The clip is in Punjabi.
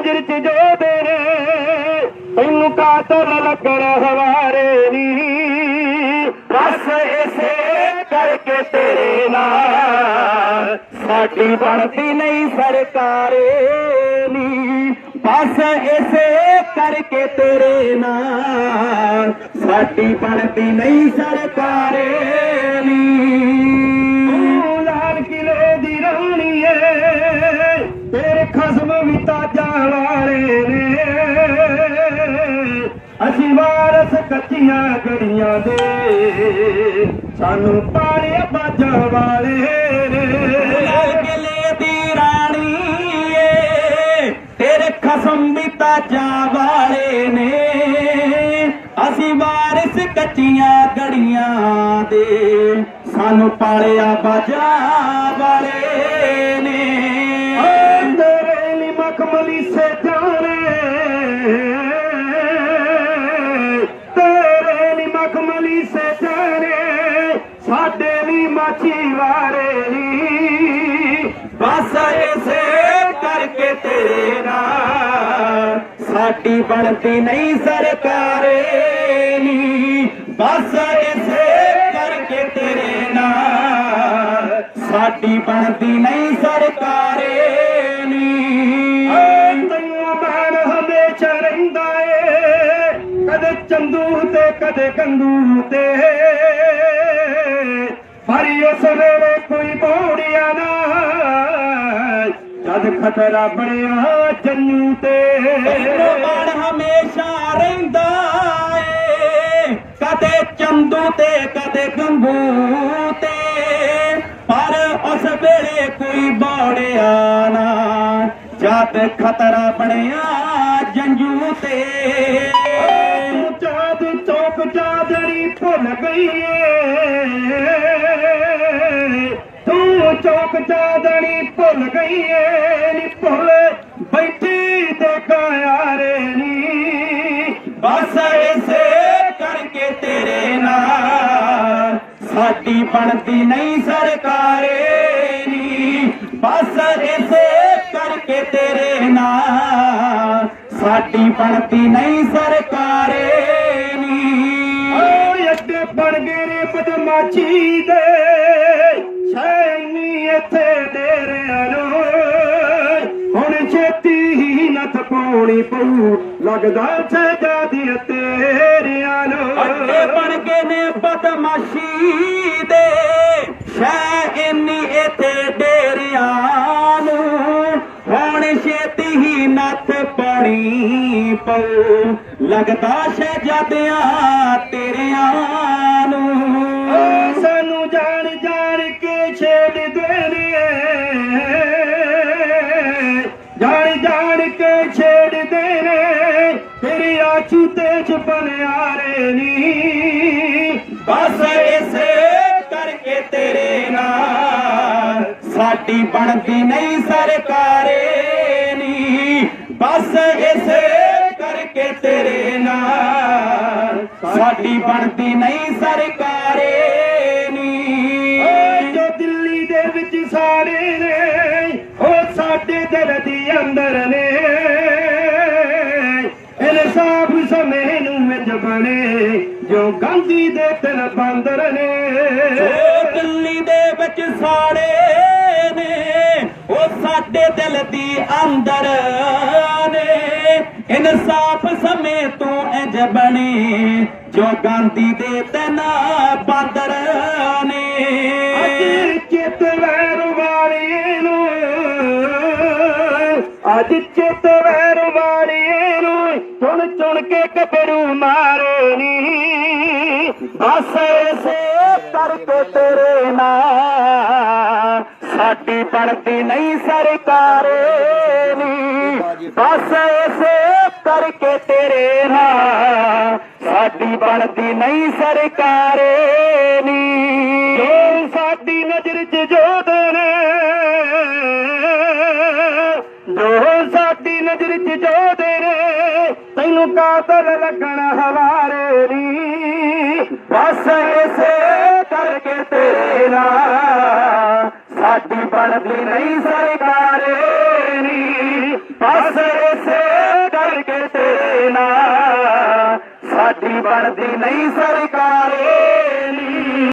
ਨਜ਼ਰ ਚ ਜੋ ਤੇਰੇ ਤੈਨੂੰ ਕਾਤਲ ਲੱਗਣ ਹਵਾਰੇ ਨੀ ਬਸ ਇਸੇ ਕਰਕੇ ਤੇਰੇ ਨਾਲ ਸਾਡੀ ਬਣਦੀ ਨਹੀਂ ਸਰਕਾਰੇ ਨੀ ਬਸ ਇਸੇ ਕਰਕੇ ਤੇਰੇ ਨਾਲ ਸਾਡੀ ਬਣਦੀ ਨਹੀਂ ਸਰਕਾਰੇ ਨੀ ਲਾਲ ਕਿਲੇ ਦੀ ਰਾਣੀ ਏ ਤੇਰੇ ਖਸਮ ਵਿੱਚ ਵਾਰਸ ਗੜੀਆਂ ਦੇ। ਸਾਨੂੰ ਪਾਣੇ ਬਾਜਾਂ ਵਾਲੇ। ਕਿਲੇ ਦੀ ਰਾਣੀ ਏ, ਤੇਰੇ ਖਸਮ ਵੀ ਤਾਜਾ ਵਾਲੇ ਨੇ। ਅਸੀਂ ਵਾਰਿਸ ਕੱਚੀਆਂ ਗੜੀਆਂ ਦੇ, ਸਾਨੂੰ ਪਾਲਿਆ ਬਾਜਾ ਵਾਲੇ ਮਖਮਲੀ ਸਾਡੇ ਲਈ ਮਾਛੀ ਵਾਰੇ ਨੀ ਬਸ ਇਸੇ ਕਰਕੇ ਤੇਰੇ ਨਾਲ ਸਾਡੀ ਬਣਦੀ ਨਹੀਂ ਸਰਕਾਰੇ ਨੀ ਬਸ ਇਸੇ ਕਰਕੇ ਤੇਰੇ ਨਾਲ ਸਾਡੀ ਬਣਦੀ ਨਹੀਂ ਸਰਕਾਰ। ਤੇ ਕਦੇ ਕੰਦੂ ਤੇ। ਪਰ ਉਸ ਵੇਲੇ ਕੋਈ ਬੋੜਿਆ ਨਾ ਜਦ ਖਤਰਾ ਬਣਿਆ ਜੰਨੂ ਤੇ। ਤੈਨੂੰ ਮਨ ਹਮੇਸ਼ਾ ਰਹਿੰਦਾ ਏ। ਕਦੇ ਚੰਦੂ ਤੇ, ਕਦੇ ਗੰਗੂ ਤੇ। ਪਰ ਉਸ ਵੇਲੇ ਕੋਈ ਬੋੜਿਆ ਨਾ। ਜਦ ਖਤਰਾ ਬਣਿਆ ਭੁੱਲ ਗਈ ਏ ਤੂੰ ਚੌਕ ਚਾਦਰੀ ਭੁੱਲ ਗਈ ਏ ਨੀ ਭੁੱਲ ਬੈਠੀ ਤੇ ਕਾਇਆਰੇ ਨੀ ਬਸ ਇਸੇ ਕਰਕੇ ਤੇਰੇ ਨਾਲ ਸਾਡੀ ਬਣਦੀ ਨਹੀਂ ਸਰਕਾਰੇ ਨੀ ਬਸ ਇਸੇ ਕਰਕੇ ਤੇਰੇ ਨਾਲ ਸਾਡੀ ਬਣਦੀ ਨਹੀਂ ਬਦਮਾਸ਼ੀ ਦੇ ਸ਼ੈਨੀ ਇੱਥੇ ਡੇਰਿਆਂ ਨੂੰ। ਹੁਣ ਛੇਤੀ ਹੀ ਨੱਥ ਪਾਉਣੀ ਪਊ। ਲੱਗਦਾ ਸਜਾਦੀ ਤੇਰਿਆਂ ਨੂੰ। ਅੱਡੇ ਬਣ ਗਏ ਨੇ ਬਦਮਾਸ਼ੀ ਦੇ ਸ਼ੈ ਇੱਥੇ ਇਥੇ ਡੇਰਿਆਂ ਨੂੰ। ਹੁਣ ਛੇਤੀ ਹੀ ਨੱਥ ਪਾਣੀ ਪਊ। ਲੱਗਦਾ ਸ਼ਹਿਜ਼ਾਦਿਆਂ ਤੇਰਿਆਂ ਨੂੰ। ਸਾਨੂੰ ਜਾਣ ਜਾਣ ਕੇ ਛੇੜਦੇ ਨੇ ਜਾਣ ਜਾਣ ਕੇ ਛੇੜਦੇ ਨੇ ਤੇਰੀ ਆਛੂ ਤੇ ਚ ਨੀ। ਬਸ ਇਸੇ ਕਰਕੇ ਤੇਰੇ ਨਾਲ ਸਾਡੀ ਬਣਦੀ ਨਹੀਂ ਸਰਕਾਰੇ ਨੀ। ਬਸ ਇਸੇ ਕਰਕੇ ਤੇਰੇ ਨਾਲ ਸਾਡੀ ਬਣਦੀ ਨਹੀਂ ਸਰਕਾਰੇ ਵਿੱਚ ਸਾਰੇ ਨੇ ਉਹ ਸਾਡੇ ਦਿਲ ਦੀ ਅੰਦਰ ਨੇ। ਇਨਸਾਫ ਸਮੇਂ ਨੂੰ ਵਿੱਚ ਬਣੇ ਜੋ ਗਾਂਧੀ ਦੇ ਤਿਲ ਬਾਂਦਰ ਨੇ। ਉਹ ਦਿੱਲੀ ਦੇ ਵਿੱਚ ਸਾੜੇ ਨੇ ਉਹ ਸਾਡੇ ਦਿਲ ਦੀ ਅੰਦਰ ਨੇ। ਇਨਸਾਫ ਸਮੇਂ ਤੋਂ ਇੰਜ ਬਣੇ ਜੋ ਗਾਂਧੀ ਦੇ ਤਨ ਬਾਂਦਰ ਨੇ। ਅੱਜ ਚਿੱਤ ਅੱਜ ਚਿੱਤ ਵੈਰ ਵਾਲੀਏ ਨੂੰ ਚੁਣ ਚੁਣ ਕੇ ਕਬਰੂ ਮਾਰੇ ਨੀ। ਬਸ ਇਸੇ ਕਰਕੇ ਤੇਰੇ ਨਾਲ ਸਾਡੀ ਬਣਦੀ ਨਹੀਂ ਸਰਕਾਰੇ ਨੀ। ਬਸ ਇਸੇ ਕਰਕੇ ਤੇਰੇ ਨਾਲ ਸਾਡੀ ਬਣਦੀ ਨਹੀਂ ਸਰਕਾਰੇ ਨੀ। ਜੋ ਸਾਡੀ ਨਜ਼ਰ 'ਚ ਜੋਤ ਹਾਜ਼ਰ ਜੋ ਤੇਰੇ, ਤੈਨੂੰ ਕਾਤਲ ਲੱਗਣ ਹਵਾਰੇ ਨੀ। ਬਸ ਇਸੇ ਕਰਕੇ ਤੇਰੇ ਨਾਲ ਸਾਡੀ ਬਣਦੀ ਨਹੀਂ ਸਰਕਾਰੇ ਨੀ। ਬਸ ਇਸੇ ਕਰਕੇ ਤੇਰੇ ਨਾਲ ਸਾਡੀ ਬਣਦੀ ਨਹੀਂ ਸਰਕਾਰੇ